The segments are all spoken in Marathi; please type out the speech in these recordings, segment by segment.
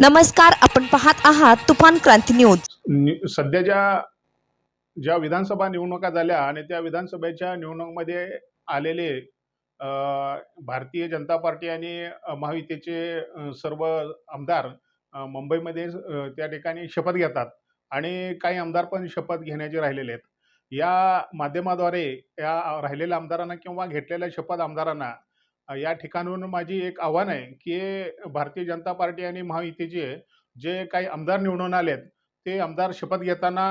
नमस्कार आपण पाहत आहात तुफान क्रांती न्यूज. सध्या सध्याच्या ज्या विधानसभा निवडणुका झाल्या आणि त्या विधानसभेच्या निवडणुकीमध्ये आलेले भारतीय जनता पार्टी आणि महायुतीचे सर्व आमदार मुंबईमध्ये त्या ठिकाणी शपथ घेतात आणि काही आमदार पण शपथ घेण्याचे राहिलेले आहेत. या माध्यमाद्वारे या राहिलेल्या आमदारांना किंवा घेतलेल्या शपथ आमदारांना या ठिकाणून माझी एक आव्हान आहे की भारतीय जनता पार्टी आणि महायुतीचे जे काही आमदार निवडून आलेत ते आमदार शपथ घेताना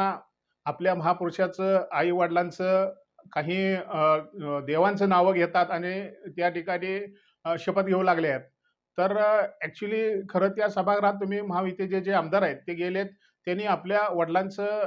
आपल्या महापुरुषाचं आई वडिलांचं काही देवांचं नावं घेतात आणि त्या ठिकाणी शपथ घेऊ लागले आहेत. तर ॲक्च्युली खरं त्या सभागृहात तुम्ही महायुतीचे जे आमदार आहेत ते गेलेत. त्यांनी आपल्या वडिलांचं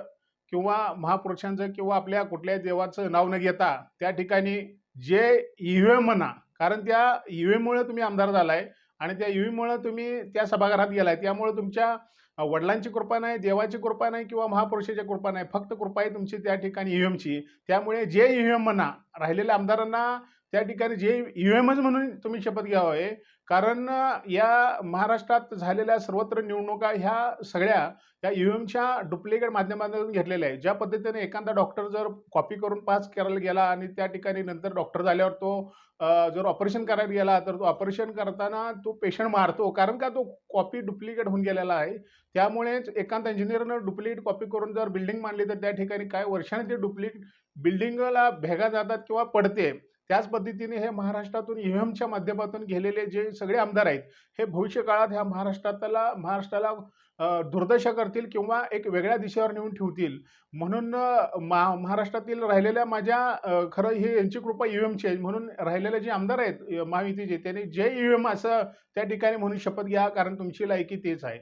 किंवा महापुरुषांचं किंवा आपल्या कुठल्याही देवाचं नाव न घेता त्या ठिकाणी जे ई म्हणा कारण त्या ईव्हीएममुळे तुम्ही आमदार झालाय आणि त्या ईव्हीएममुळे तुम्ही त्या सभागृहात गेलाय. त्यामुळे तुमच्या वडिलांची कृपा नाही देवाची कृपा नाही किंवा महापुरुषाची कृपा नाही. फक्त कृपा आहे तुमची त्या ठिकाणी ईव्हीएमची. त्यामुळे जे ईव्हीएम म्हणा राहिलेल्या आमदारांना त्या ठिकाणी जे यू ईव्हीएमच म्हणून तुम्ही शपथ घ्यावे कारण या महाराष्ट्रात झालेल्या सर्वत्र निवडणुका ह्या सगळ्या या यू एमच्या डुप्लिकेट माध्यमातून घेतलेल्या आहे ज्या पद्धतीने एखादा डॉक्टर जर कॉपी करून पास करायला गेला आणि त्या ठिकाणी नंतर डॉक्टर झाल्यावर तो जर ऑपरेशन करायला गेला तर तो ऑपरेशन करताना तो पेशंट मारतो. कारण का तो कॉपी डुप्लिकेट होऊन गेलेला आहे? त्यामुळेच एखादा इंजिनियरनं डुप्लिकेट कॉपी करून जर बिल्डिंग मांडली तर त्या ठिकाणी काय वर्षाने ते डुप्लिकेट बिल्डिंगला भेगा जातात किंवा पडते? त्याच पद्धतीने हे महाराष्ट्रातून ईव्हीएमच्या माध्यमातून गेलेले जे सगळे आमदार आहेत हे भविष्य काळात ह्या महाराष्ट्राला महाराष्ट्राला दुर्दशा करतील किंवा एक वेगळ्या दिशेवर नेऊन ठेवतील. म्हणून मा महाराष्ट्रातील राहिलेल्या माझ्या खरं ही यांची कृपा ईव्हीएमची आहे. म्हणून राहिलेले जे आमदार आहेत महायुतीचे त्यांनी जे ईव्हीएम असं त्या ठिकाणी म्हणून शपथ घ्या कारण तुमची लायकी तेच आहे.